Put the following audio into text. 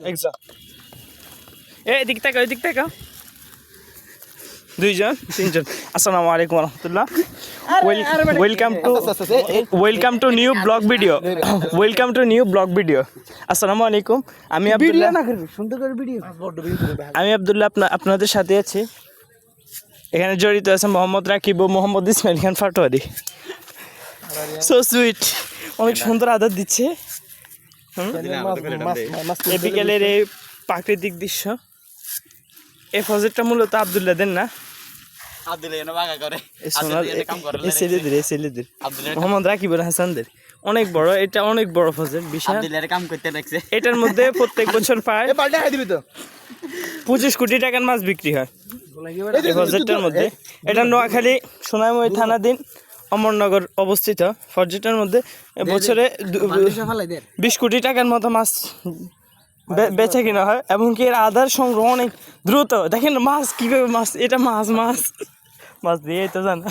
Exam এ এদিক দুইজন তিনজন আসসালামু আলাইকুম রহমতুল্লাহ welcome to welcome to new blog video welcome to new blog video আসসালামু আলাইকুম আমি আব্দুল্লাহ সুন্দর ভিডিও আমি আব্দুল্লাহ আপনা আপনাদের সাথে আছি। এখানে জড়িত আছে মোহাম্মদ রাকিব ও মোহাম্মদ ইসমাইল খান ফাটোয়ারি। সো সুইট অনেক সুন্দর আদর দিচ্ছে। এ বিকেলের এই প্রাকৃতিক দৃশ্য এই প্রজেক্টটা মূলত আবদুল্লাহ দেন না? মোহাম্মদ রাকিবুল হাসানদের অনেক বড় এটা অনেক বড় প্রজেক্ট বিশাল এটার মধ্যে প্রত্যেক বছর প্রায় পঁচিশ কোটি টাকার মাছ বিক্রি হয়। এই মধ্যে। এটা নোয়াখালী সোনাইমুড়ি থানাধীন অমরনগর অবস্থিত। পর্যটনের মধ্যে বছরে বিশ কোটি টাকার মতো মাছ বেচা কিনা হয় এবং কি এর আধার সংগ্রহ অনেক দ্রুত। দেখেন মাছ কীভাবে মাছ এটা মাছ মাছ। মাছ দিয়ে তো জানা।